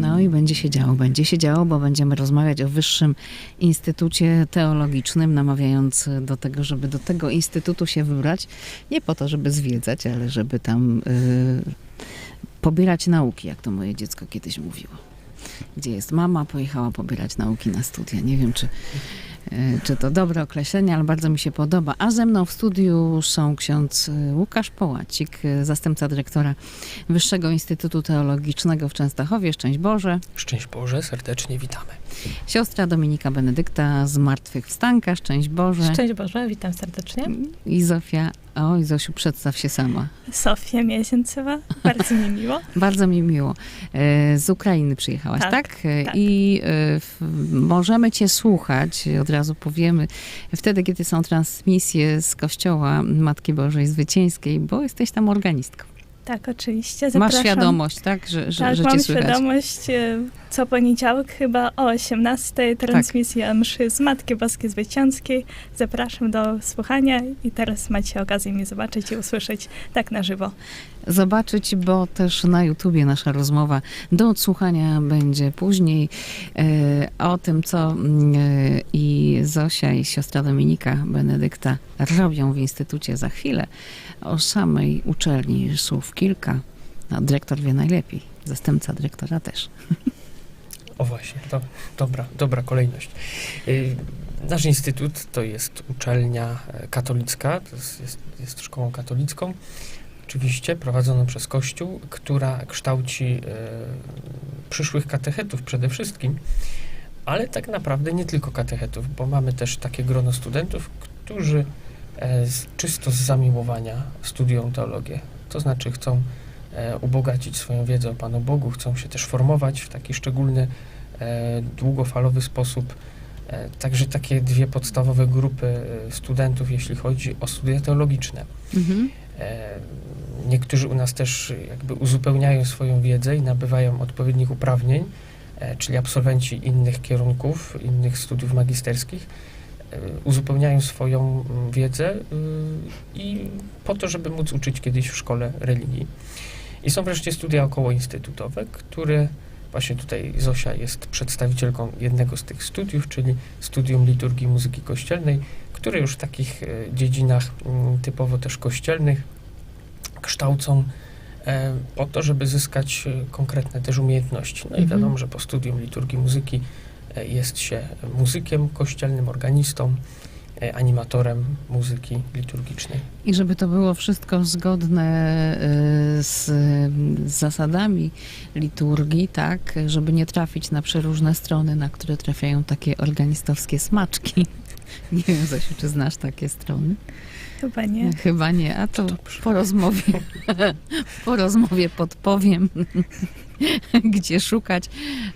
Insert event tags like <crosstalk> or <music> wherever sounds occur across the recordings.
No i będzie się działo, będzie się działo, bo będziemy rozmawiać o Wyższym Instytucie Teologicznym, namawiając do tego, żeby do tego instytutu się wybrać. Nie po to, żeby zwiedzać, ale żeby tam y, pobierać nauki, jak to moje dziecko kiedyś mówiło. Gdzie jest mama, pojechała pobierać nauki na studia. Nie wiem, czy, czy to dobre określenie, ale bardzo mi się podoba. A ze mną w studiu są ksiądz y, Łukasz Połacik, y, zastępca dyrektora Wyższego Instytutu Teologicznego w Częstochowie. Szczęść Boże. Szczęść Boże, serdecznie witamy. Siostra Dominika Benedykta z Martwych Wstanka. Szczęść Boże. Szczęść Boże, witam serdecznie. I Zofia. Oj, Zosiu, przedstaw się sama. Sofia Miesięcowa, bardzo mi miło. <laughs> Bardzo mi miło. E, Z Ukrainy przyjechałaś, tak? Tak, E, tak. I e, w- możemy cię słuchać, od razu powiemy, wtedy, kiedy są transmisje z Kościoła Matki Bożej Zwycięskiej, bo jesteś tam organistką. Tak, oczywiście. Masz Zapraszam. świadomość, tak, że, że, Tak, że mam świadomość. e, Co poniedziałek chyba o 18 Tak. transmisja mszy z Matki Boskiej Zwycięskiej. Zapraszam do słuchania i teraz macie okazję mnie zobaczyć i usłyszeć tak na żywo. Zobaczyć, bo też na YouTubie nasza rozmowa do odsłuchania będzie później. E, o tym, co mm, e, i Zosia i siostra Dominika Benedykta robią w Instytucie za chwilę. O samej uczelni słów kilka. No, dyrektor wie najlepiej, zastępca dyrektora też. O właśnie, to dobra, dobra kolejność. Y, Nasz instytut to jest uczelnia e, katolicka, to jest, jest, jest szkołą katolicką, oczywiście prowadzoną przez Kościół, która kształci e, przyszłych katechetów przede wszystkim, ale tak naprawdę nie tylko katechetów, bo mamy też takie grono studentów, którzy e, czysto z zamiłowania studiują teologię, to znaczy chcą e, ubogacić swoją wiedzę o Panu Bogu, chcą się też formować w taki szczególny, długofalowy sposób. Także takie dwie podstawowe grupy studentów, jeśli chodzi o studia teologiczne. Mhm. E, Niektórzy u nas też jakby uzupełniają swoją wiedzę i nabywają odpowiednich uprawnień, e, czyli absolwenci innych kierunków, innych studiów magisterskich, e, uzupełniają swoją mm, wiedzę y, i po to, żeby móc uczyć kiedyś w szkole religii. I są wreszcie studia okołoinstytutowe, które właśnie tutaj Zosia jest przedstawicielką jednego z tych studiów, czyli Studium Liturgii Muzyki Kościelnej, które już w takich e, dziedzinach mm, typowo też kościelnych kształcą e, po to, żeby zyskać e, konkretne też umiejętności. No i Mhm. wiadomo, że po studium liturgii muzyki jest się muzykiem kościelnym, organistą, animatorem muzyki liturgicznej. I żeby to było wszystko zgodne z, z zasadami liturgii, tak, żeby nie trafić na przeróżne strony, na które trafiają takie organistowskie smaczki. <laughs> Nie wiem, Zosiu, czy znasz takie strony? Chyba nie. Chyba nie, a to Dobrze. po rozmowie, <laughs> po rozmowie podpowiem, <laughs> gdzie szukać.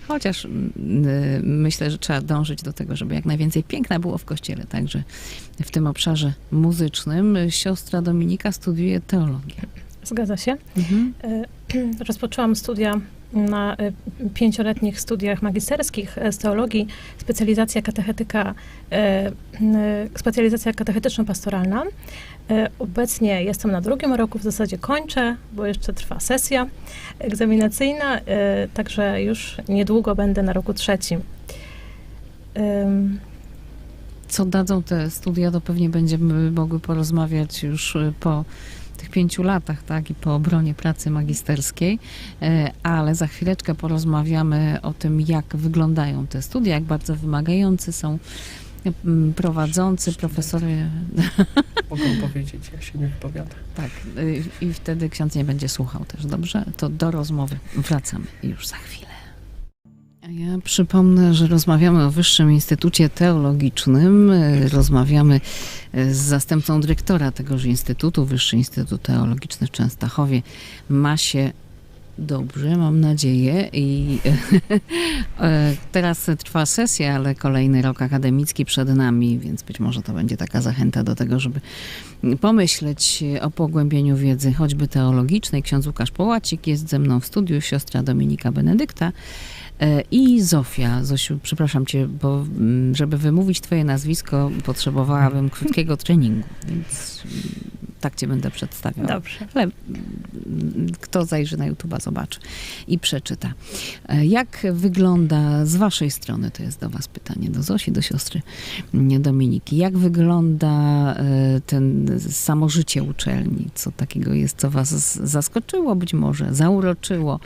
Chociaż mm, y, myślę, że trzeba dążyć do tego, żeby jak najwięcej piękna było w kościele. Także w tym obszarze muzycznym siostra Dominika studiuje teologię. Zgadza się. Mhm. E, <clears throat> Rozpoczęłam studia na e, pięcioletnich studiach magisterskich e, z teologii, specjalizacja katechetyka, e, m, specjalizacja katechetyczno-pastoralna. E, Obecnie jestem na drugim roku, w zasadzie kończę, bo jeszcze trwa sesja egzaminacyjna, e, także już niedługo będę na roku trzecim. Co dadzą te studia, to pewnie będziemy mogły porozmawiać już y, po tych pięciu latach, tak, i po obronie pracy magisterskiej, E, ale za chwileczkę porozmawiamy o tym, jak wyglądają te studia, jak bardzo wymagający są mm, prowadzący, profesory, <laughs> Mogę powiedzieć, ja się nie wypowiadam. tak, y, i wtedy ksiądz nie będzie słuchał też, dobrze? To do rozmowy wracamy już za chwilę. Ja przypomnę, że rozmawiamy o Wyższym Instytucie Teologicznym. y, Rozmawiamy y, z zastępcą dyrektora tegoż instytutu, Wyższy Instytut Teologiczny w Częstochowie. Ma się dobrze, mam nadzieję. I <laughs> e, teraz trwa sesja, ale kolejny rok akademicki przed nami, więc być może to będzie taka zachęta do tego, żeby pomyśleć o pogłębieniu wiedzy, choćby teologicznej. Ksiądz Łukasz Połacik jest ze mną w studiu, siostra Dominika Benedykta e, i Zofia. Zosiu, przepraszam cię, bo mm, żeby wymówić twoje nazwisko, potrzebowałabym krótkiego treningu, więc mm, tak cię będę przedstawiał. Dobrze. Ale mm, kto zajrzy na YouTube'a, zobaczy i przeczyta. E, Jak wygląda z waszej strony, to jest do was pytanie, do Zosi, do siostry nie, Dominiki, jak wygląda e, ten samo życie uczelni? Co takiego jest, co was zaskoczyło być może, zauroczyło?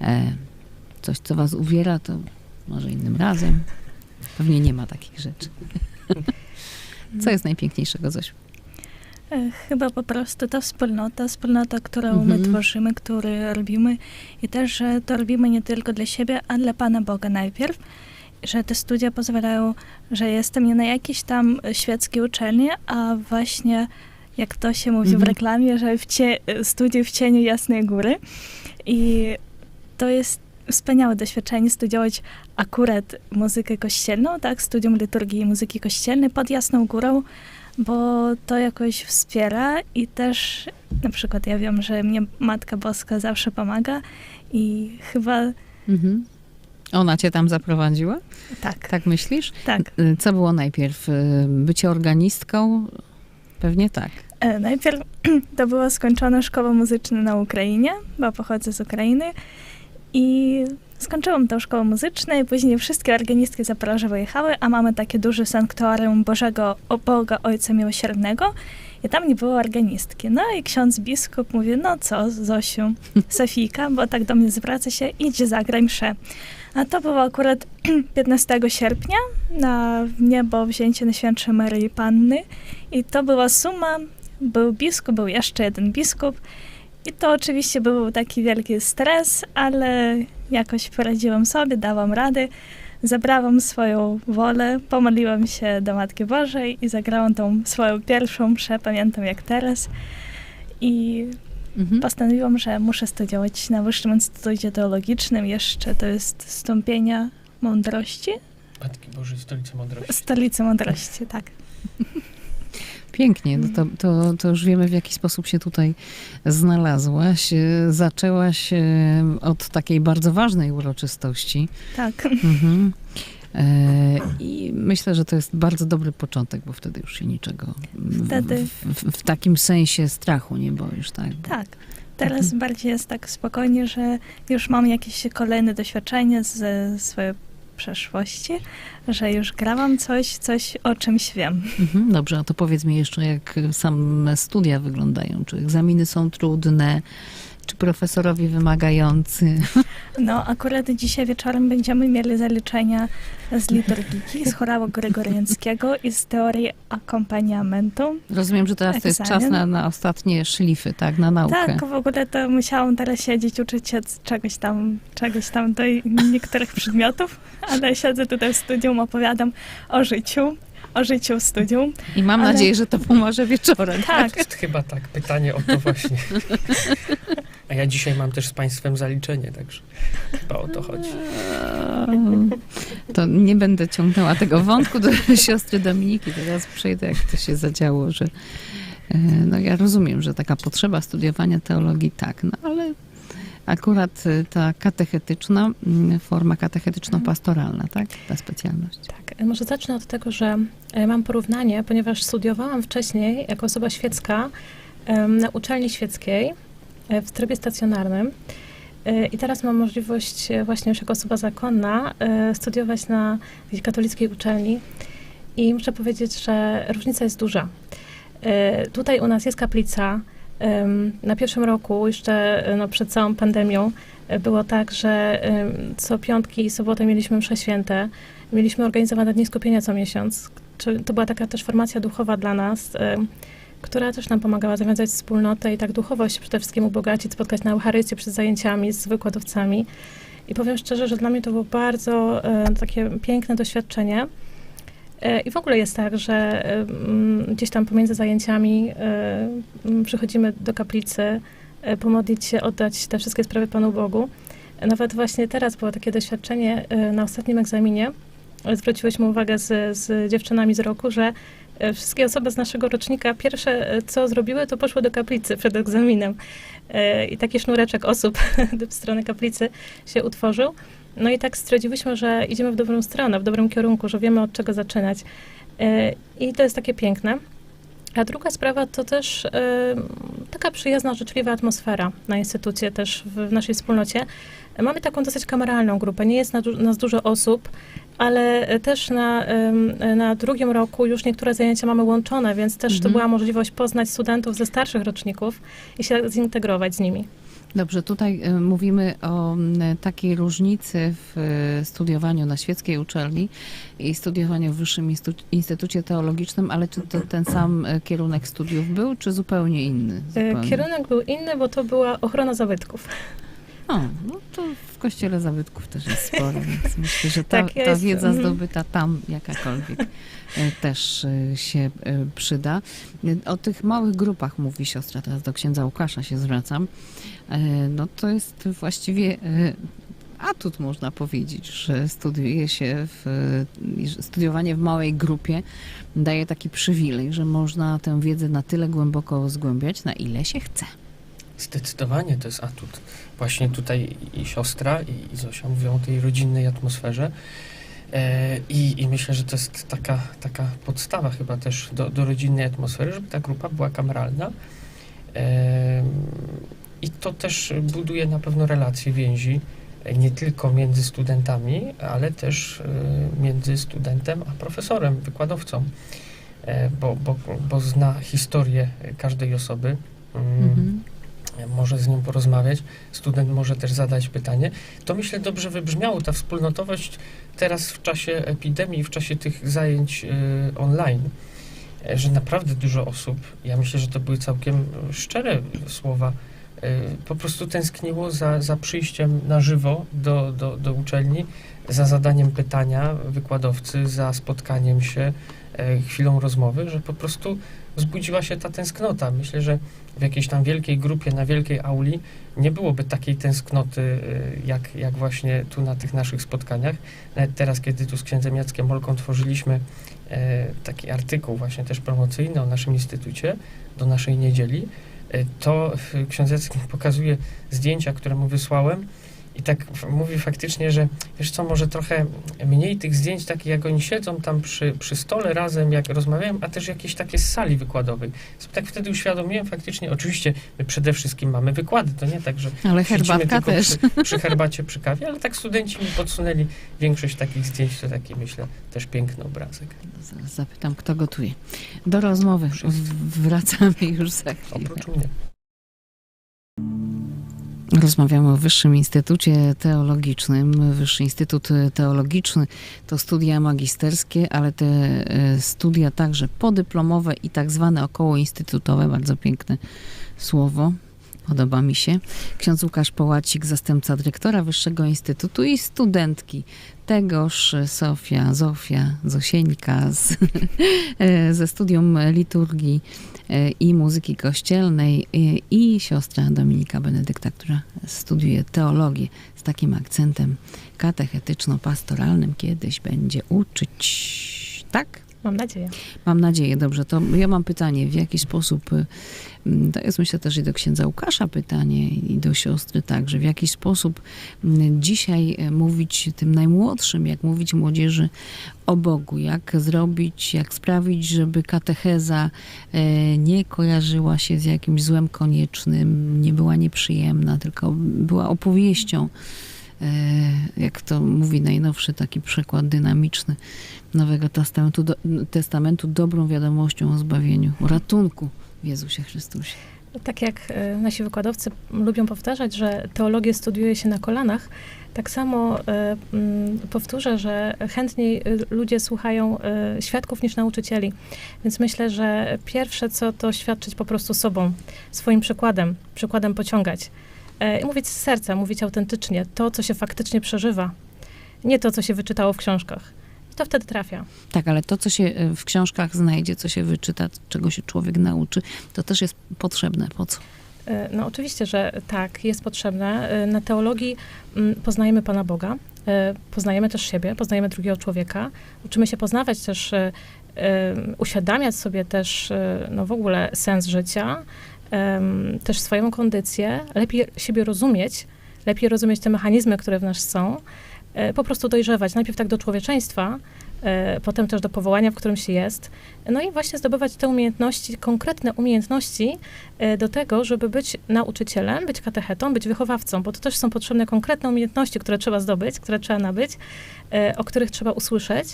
E, Coś, co was uwiera, to może innym razem. Pewnie nie ma takich rzeczy. <laughs> Co jest najpiękniejszego, Zosiu? Chyba po prostu ta wspólnota, wspólnota, którą Mhm. my tworzymy, którą robimy i też, że to robimy nie tylko dla siebie, a dla Pana Boga najpierw. Że te studia pozwalają, że jestem nie na jakiejś tam świeckiej uczelni, a właśnie, jak to się mówi w Mhm. reklamie, że w cie, studiu w cieniu Jasnej Góry. I to jest wspaniałe doświadczenie studiować akurat muzykę kościelną, tak, studium liturgii i muzyki kościelnej pod Jasną Górą, bo to jakoś wspiera i też na przykład ja wiem, że mnie Matka Boska zawsze pomaga i chyba Mhm. Ona cię tam zaprowadziła? tak, Tak myślisz? tak. Y, Co było najpierw? Y, Bycie organistką? Pewnie tak. E, Najpierw <clears throat> to była skończona szkoła muzyczna na Ukrainie, bo pochodzę z Ukrainy i skończyłam tą szkołę muzyczną i później wszystkie organistki z Zaporoża wyjechały, a mamy takie duże sanktuarium Bożego Boga Ojca Miłosiernego i tam nie było organistki. No i ksiądz biskup mówi, no co Zosiu, <laughs> Sofijka, bo tak do mnie zwraca się, idź zagraj mszę. A to było akurat <clears throat> 15 sierpnia na niebo wzięcie Najświętszej Maryi Panny i to była suma, był biskup, był jeszcze jeden biskup i to oczywiście był taki wielki stres, ale jakoś poradziłam sobie, dałam radę. Zabrałam swoją wolę, pomodliłam się do Matki Bożej i zagrałam tą swoją pierwszą mszę, pamiętam jak teraz. I Mhm. postanowiłam, że muszę studiować na Wyższym Instytucie Teologicznym. Jeszcze to jest stąpienia mądrości, Matki Bożej, Stolicy Mądrości. stolicy mądrości, tak. <laughs> Pięknie, no to, to, to już wiemy w jaki sposób się tutaj znalazłaś. Y, Zaczęłaś y, od takiej bardzo ważnej uroczystości. Tak. Mhm. E, I myślę, że to jest bardzo dobry początek, bo wtedy już się niczego w, Wtedy- w, w, w takim sensie strachu nie boisz, tak? Tak. Teraz bardziej jest tak spokojnie, że już mam jakieś kolejne doświadczenie ze swojej przeszłości, że już grałam coś, coś o czymś wiem. Mhm, dobrze, a to powiedz mi jeszcze, jak same studia wyglądają. Czy egzaminy są trudne? Czy profesorowie wymagający? <laughs> No, akurat dzisiaj wieczorem będziemy mieli zaliczenia z liturgiki, z chorału gregoriańskiego i z teorii akompaniamentu. Rozumiem, że teraz to jest czas na, na ostatnie szlify, tak? Na naukę. Tak, w ogóle to musiałam teraz siedzieć, uczyć się czegoś tam, czegoś tam do niektórych <laughs> przedmiotów, ale siedzę tutaj w studium, opowiadam o życiu, o życiu w studium. I mam ale- nadzieję, że to pomoże wieczorem. Tak, To jest chyba tak, pytanie o to właśnie. <laughs> A ja dzisiaj mam też z Państwem zaliczenie, także chyba o to chodzi. To nie będę ciągnęła tego wątku do siostry Dominiki. Teraz przejdę, jak to się zadziało, że e, no ja rozumiem, że taka potrzeba studiowania teologii tak, no ale akurat e, ta katechetyczna, mm, forma katechetyczno-pastoralna, tak? Ta specjalność. Tak, e, może zacznę od tego, że mam porównanie, ponieważ studiowałam wcześniej jako osoba świecka na uczelni świeckiej w trybie stacjonarnym. E, I teraz mam możliwość e, właśnie już jako osoba zakonna e, studiować na katolickiej uczelni. I muszę powiedzieć, że różnica jest duża. E, Tutaj u nas jest kaplica. Na pierwszym roku, jeszcze e, no, przed całą pandemią, e, było tak, że co piątki i sobotę mieliśmy msze święte. Mieliśmy organizowane dni skupienia co miesiąc. To była taka też formacja duchowa dla nas, która też nam pomagała zawiązać wspólnotę i tak duchowość przede wszystkim ubogacić, spotkać na Eucharystię przed zajęciami z wykładowcami. I powiem szczerze, że dla mnie to było bardzo e, takie piękne doświadczenie. E, I w ogóle jest tak, że e, gdzieś tam pomiędzy zajęciami e, przychodzimy do kaplicy, e, pomodlić się, oddać te wszystkie sprawy Panu Bogu. Nawet właśnie teraz było takie doświadczenie e, na ostatnim egzaminie. Zwróciłyśmy uwagę z, z dziewczynami z roku, że wszystkie osoby z naszego rocznika pierwsze, e, co zrobiły, to poszły do kaplicy przed egzaminem. E, I taki sznureczek osób <laughs> w stronę kaplicy się utworzył. No i tak stwierdziłyśmy, że idziemy w dobrą stronę, w dobrym kierunku, że wiemy od czego zaczynać. E, I to jest takie piękne. A druga sprawa to też e, taka przyjazna, życzliwa atmosfera na instytucie, też w, w naszej wspólnocie. Mamy taką dosyć kameralną grupę, nie jest nas dużo osób, ale e, też na, em, na drugim roku już niektóre zajęcia mamy łączone, więc też to Mhm. była możliwość poznać studentów ze starszych roczników i się zintegrować z nimi. Dobrze, tutaj e, mówimy o takiej różnicy w e, studiowaniu na świeckiej uczelni i studiowaniu w Wyższym Instytu- Instytucie Teologicznym, ale czy to ten sam e, kierunek studiów był, czy zupełnie inny? E, Zupełnie. Kierunek był inny, bo to była ochrona zabytków. O, no to w kościele zabytków też jest sporo, <laughs> więc myślę, że ta, Tak, ta wiedza mhm. zdobyta tam jakakolwiek e, też e, się e, przyda. O tych małych grupach mówi siostra, teraz do księdza Łukasza się zwracam. No to jest właściwie atut można powiedzieć, że studiuje się w, studiowanie w małej grupie daje taki przywilej, że można tę wiedzę na tyle głęboko zgłębiać, na ile się chce. Zdecydowanie to jest atut. Właśnie tutaj i siostra, i, Zosia mówią o tej rodzinnej atmosferze. E, i, I myślę, że to jest taka, taka podstawa chyba też do, do rodzinnej atmosfery, żeby ta grupa była kameralna. E, I to też buduje na pewno relacje, więzi, e, nie tylko między studentami, ale też między studentem a profesorem, wykładowcą, bo, bo, bo zna historię każdej osoby. Mm, Mhm. Może z nią porozmawiać, student może też zadać pytanie. To myślę dobrze wybrzmiało, ta wspólnotowość teraz w czasie epidemii, w czasie tych zajęć y, online, e, że naprawdę dużo osób, ja myślę, że to były całkiem szczere słowa, y, po prostu tęskniło za, za przyjściem na żywo do, do, do uczelni, za zadaniem pytania wykładowcy, za spotkaniem się, e, chwilą rozmowy, że po prostu wzbudziła się ta tęsknota. Myślę, że w jakiejś tam wielkiej grupie, na wielkiej auli nie byłoby takiej tęsknoty, y, jak, jak właśnie tu na tych naszych spotkaniach. Nawet teraz, kiedy tu z księdzem Jackiem Molką tworzyliśmy e, taki artykuł właśnie też promocyjny o naszym instytucie do naszej niedzieli, e, to e, ksiądz Jacek pokazuje zdjęcia, które mu wysłałem i tak mówi faktycznie, że wiesz co, może trochę mniej tych zdjęć takich, jak oni siedzą tam przy, przy stole razem, jak rozmawiają, a też jakieś takie z sali wykładowej. Tak wtedy uświadomiłem faktycznie, oczywiście my przede wszystkim mamy wykłady, to nie tak, że Ale herbatka tylko też. Przy, <laughs> przy herbacie, przy kawie, ale tak studenci mi podsunęli większość takich zdjęć, to taki myślę też piękny obrazek. Zaraz zapytam, kto gotuje. Do rozmowy w- wracamy już za chwilę. Oprócz mnie. Rozmawiamy o Wyższym Instytucie Teologicznym. Wyższy Instytut Teologiczny to studia magisterskie, ale te e, studia także podyplomowe i tak zwane okołoinstytutowe, bardzo piękne słowo. Podoba mi się. Ksiądz Łukasz Połacik, zastępca dyrektora Wyższego Instytutu i studentki tegoż Sofia, Zofia, Zosieńka z, <laughs> ze studium liturgii e, i muzyki kościelnej e, i siostra Dominika Benedykta, która studiuje teologię z takim akcentem katechetyczno-pastoralnym. Kiedyś będzie uczyć. Tak? Mam nadzieję. Mam nadzieję, dobrze. To ja mam pytanie, w jaki sposób, y, mm, to jest myślę też i do księdza Łukasza pytanie i do siostry także, w jaki sposób mm, dzisiaj e, mówić tym najmłodszym, jak mówić młodzieży o Bogu, jak zrobić, jak sprawić, żeby katecheza e, nie kojarzyła się z jakimś złem koniecznym, nie była nieprzyjemna, tylko była opowieścią, jak to mówi najnowszy taki przykład dynamiczny Nowego Testamentu, do, Testamentu dobrą wiadomością o zbawieniu, o ratunku w Jezusie Chrystusie. Tak jak e, nasi wykładowcy lubią powtarzać, że teologię studiuje się na kolanach, tak samo e, mm, powtórzę, że chętniej e, ludzie słuchają e, świadków niż nauczycieli. Więc myślę, że pierwsze co to świadczyć po prostu sobą, swoim przykładem, przykładem pociągać. E, I mówić z serca, mówić autentycznie, to co się faktycznie przeżywa, nie to co się wyczytało w książkach. I to wtedy trafia. Tak, ale to, co się e, w książkach znajdzie, co się wyczyta, czego się człowiek nauczy, to też jest potrzebne. Po co? E, No oczywiście, że tak, jest potrzebne. Na teologii mm, poznajemy Pana Boga, poznajemy też siebie, poznajemy drugiego człowieka, uczymy się poznawać też, uświadamiać sobie też no w ogóle sens życia, em, też swoją kondycję, lepiej siebie rozumieć, lepiej rozumieć te mechanizmy, które w nas są, e, po prostu dojrzewać, najpierw tak do człowieczeństwa, e, potem też do powołania, w którym się jest. No i właśnie zdobywać te umiejętności, konkretne umiejętności e, do tego, żeby być nauczycielem, być katechetą, być wychowawcą, bo to też są potrzebne konkretne umiejętności, które trzeba zdobyć, które trzeba nabyć, e, o których trzeba usłyszeć.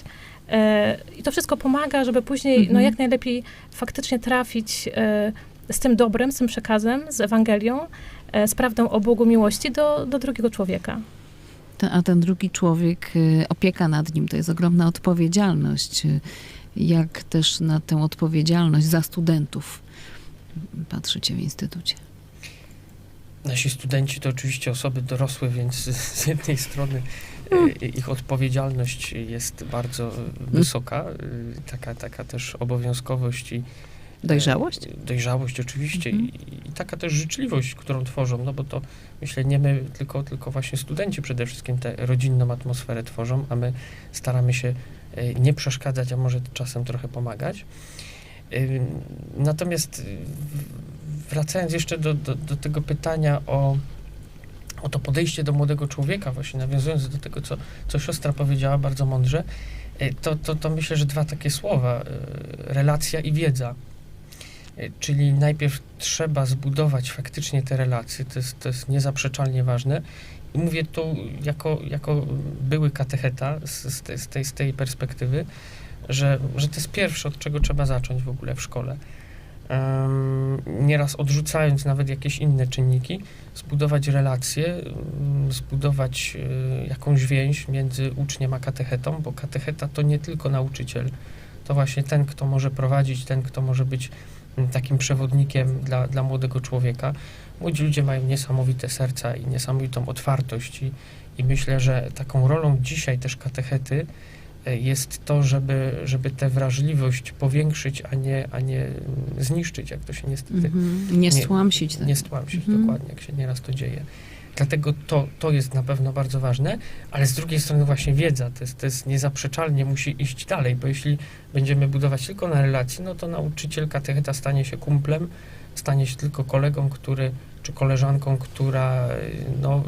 E, I to wszystko pomaga, żeby później no, Mhm. jak najlepiej faktycznie trafić e, z tym dobrem, z tym przekazem, z Ewangelią, e, z prawdą o Bogu miłości do, do drugiego człowieka. A ten drugi człowiek, y, opieka nad nim, to jest ogromna odpowiedzialność. Y, Jak też na tę odpowiedzialność za studentów patrzycie w instytucie? Nasi studenci to oczywiście osoby dorosłe, więc z jednej strony e, ich odpowiedzialność jest bardzo e, wysoka, e, taka, taka też obowiązkowość i Dojrzałość? E, Dojrzałość oczywiście Mhm. i, i taka też życzliwość, którą tworzą, no bo to myślę nie my, tylko, tylko właśnie studenci przede wszystkim tę rodzinną atmosferę tworzą, a my staramy się e, nie przeszkadzać, a może czasem trochę pomagać. Ym, Natomiast wracając jeszcze do, do, do tego pytania o, o to podejście do młodego człowieka, właśnie nawiązując do tego, co, co siostra powiedziała bardzo mądrze, to, to, to myślę, że dwa takie słowa, relacja i wiedza. Y, Czyli najpierw trzeba zbudować faktycznie te relacje, to jest, to jest niezaprzeczalnie ważne. I mówię tu jako, jako były katecheta z, z, tej, z, tej, z tej perspektywy, że, że to jest pierwsze, od czego trzeba zacząć w ogóle w szkole. Um, nieraz odrzucając nawet jakieś inne czynniki, zbudować relacje, mm, zbudować y, jakąś więź między uczniem a katechetą, bo katecheta to nie tylko nauczyciel, to właśnie ten, kto może prowadzić, ten, kto może być takim przewodnikiem dla, dla młodego człowieka. Młodzi ludzie mają niesamowite serca i niesamowitą otwartość i, i myślę, że taką rolą dzisiaj też katechety e, jest to, żeby, żeby tę wrażliwość powiększyć, a nie, a nie mm, zniszczyć, jak to się niestety Mhm. Nie nie- stłamsić. tak. nie stłamsić Mhm. dokładnie, jak się nieraz to dzieje. Dlatego to, to jest na pewno bardzo ważne, ale z drugiej strony właśnie wiedza, to jest, to jest niezaprzeczalnie musi iść dalej, bo jeśli będziemy budować tylko na relacji, no to nauczyciel katecheta stanie się kumplem, stanie się tylko kolegą, który, czy koleżanką, która y, no,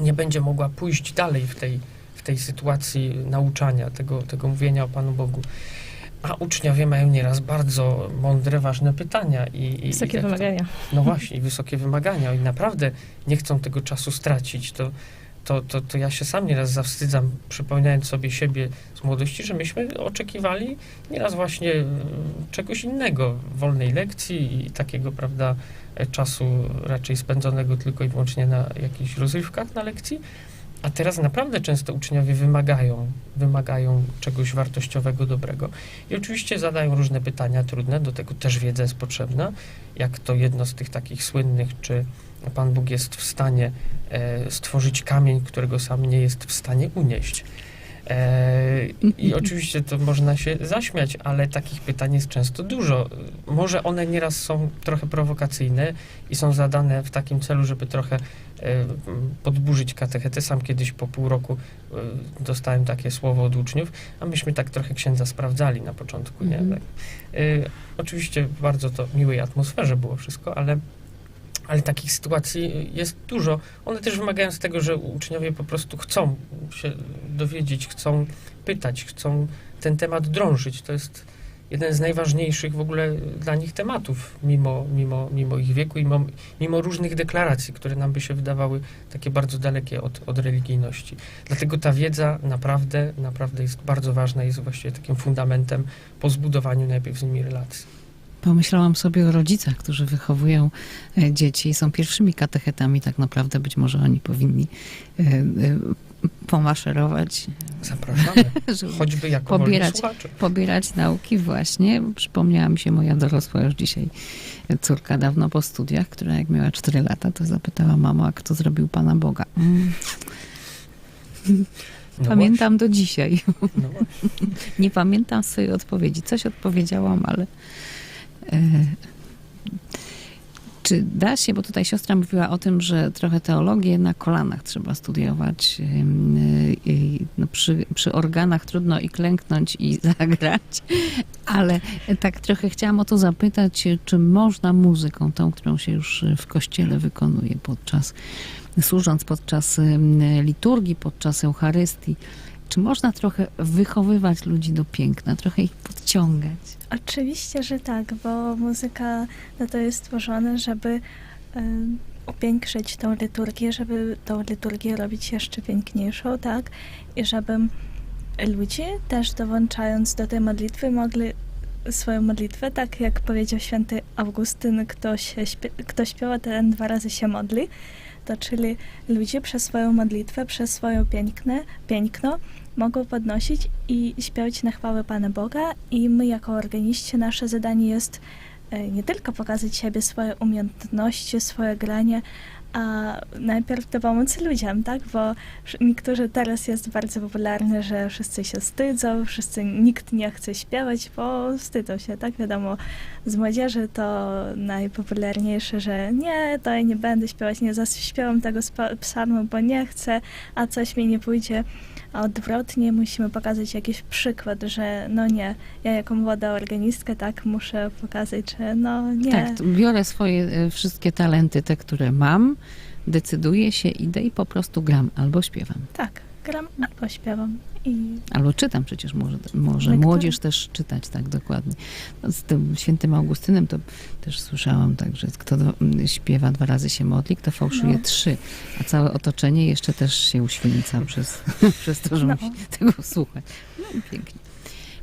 nie będzie mogła pójść dalej w tej, w tej sytuacji nauczania, tego, tego mówienia o Panu Bogu. A uczniowie mają nieraz bardzo mądre, ważne pytania. I, i, Wysokie i to- wymagania. no właśnie, wysokie wymagania. I naprawdę nie chcą tego czasu stracić. To, to, to, to ja się sam nieraz zawstydzam, przypominając sobie siebie z młodości, że myśmy oczekiwali nieraz właśnie mm, czegoś innego, wolnej lekcji i takiego, prawda, e, czasu raczej spędzonego tylko i wyłącznie na jakichś rozrywkach na lekcji. A teraz naprawdę często uczniowie wymagają, wymagają czegoś wartościowego, dobrego. I oczywiście zadają różne pytania trudne, do tego też wiedza jest potrzebna, jak to jedno z tych takich słynnych, czy Pan Bóg jest w stanie e, stworzyć kamień, którego sam nie jest w stanie unieść. E, I oczywiście to można się zaśmiać, ale takich pytań jest często dużo. Może one nieraz są trochę prowokacyjne i są zadane w takim celu, żeby trochę e, podburzyć katechetę. Sam kiedyś po pół roku e, dostałem takie słowo od uczniów, a myśmy tak trochę księdza sprawdzali na początku. Nie? Mhm. Tak. Oczywiście w bardzo to miłej atmosferze było wszystko, ale, ale takich sytuacji jest dużo. One też wymagają z tego, że uczniowie po prostu chcą się dowiedzieć, chcą pytać, chcą ten temat drążyć. To jest jeden z najważniejszych w ogóle dla nich tematów, mimo, mimo, mimo ich wieku i mimo, mimo różnych deklaracji, które nam by się wydawały takie bardzo dalekie od, od religijności. Dlatego ta wiedza naprawdę, naprawdę jest bardzo ważna, jest właściwie takim fundamentem po zbudowaniu najpierw z nimi relacji. Pomyślałam sobie o rodzicach, którzy wychowują e, dzieci i są pierwszymi katechetami. Tak naprawdę być może oni powinni e, e, pomaszerować, Zapraszamy, <laughs> choćby jako Pobierać. pobierać nauki właśnie. Przypomniała mi się moja dorosła już dzisiaj córka dawno po studiach, która jak miała 4 lata, to zapytała mama, a kto zrobił Pana Boga. Mm, No pamiętam do dzisiaj. No. <laughs> Nie pamiętam swojej odpowiedzi. Coś odpowiedziałam, ale. E, czy da się, bo tutaj siostra mówiła o tym, że trochę teologię na kolanach trzeba studiować. Y, no przy, przy organach trudno i klęknąć i <laughs> zagrać, ale tak trochę chciałam o to zapytać, czy można muzyką, tą, którą się już w kościele wykonuje podczas, służąc podczas liturgii, podczas Eucharystii, Czy można trochę wychowywać ludzi do piękna, trochę ich podciągać? Oczywiście, że tak, bo muzyka na to jest stworzona, żeby em, upiększyć tą liturgię, żeby tą liturgię robić jeszcze piękniejszą, tak? I żeby ludzie też dołączając do tej modlitwy mogli swoją modlitwę, tak jak powiedział święty Augustyn, kto, się kto śpiewa, ten dwa razy się modli. To czyli ludzie przez swoją modlitwę, przez swoje piękne, piękno mogą podnosić i śpiewać na chwałę Pana Boga i my jako organiści nasze zadanie jest nie tylko pokazać siebie, swoje umiejętności, swoje granie, a najpierw to pomóc ludziom, tak? Bo niektórzy teraz jest bardzo popularne, że wszyscy się wstydzą, wszyscy, nikt nie chce śpiewać, bo wstydzą się, tak? Wiadomo, z młodzieży to najpopularniejsze, że nie, to ja nie będę śpiewać, nie zaśpiewam tego psalmu, bo nie chcę, a coś mi nie pójdzie. A odwrotnie musimy pokazać jakiś przykład, że no nie, ja jako młoda organistka tak muszę pokazać, że no nie. Tak, biorę swoje e, wszystkie talenty, te, które mam, decyduję się, idę i po prostu gram albo śpiewam. Tak, gram albo śpiewam. I Albo czytam przecież może, może młodzież też czytać tak dokładnie. No, z tym świętym Augustynem to też słyszałam tak, że kto śpiewa dwa razy się modli, kto fałszuje No. trzy, a całe otoczenie jeszcze też się uświęca przez, <laughs> przez to, że No. musi tego słuchać. No i pięknie.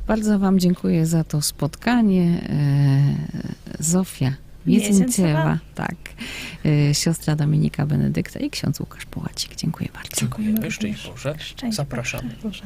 Bardzo wam dziękuję za to spotkanie. E, Zofia Miesięcowa, tak. E, siostra Dominika Benedykta i ksiądz Łukasz Połacik. Dziękuję bardzo. Dziękujemy. Szczęść Boże. szczęść. Zapraszamy. Boże.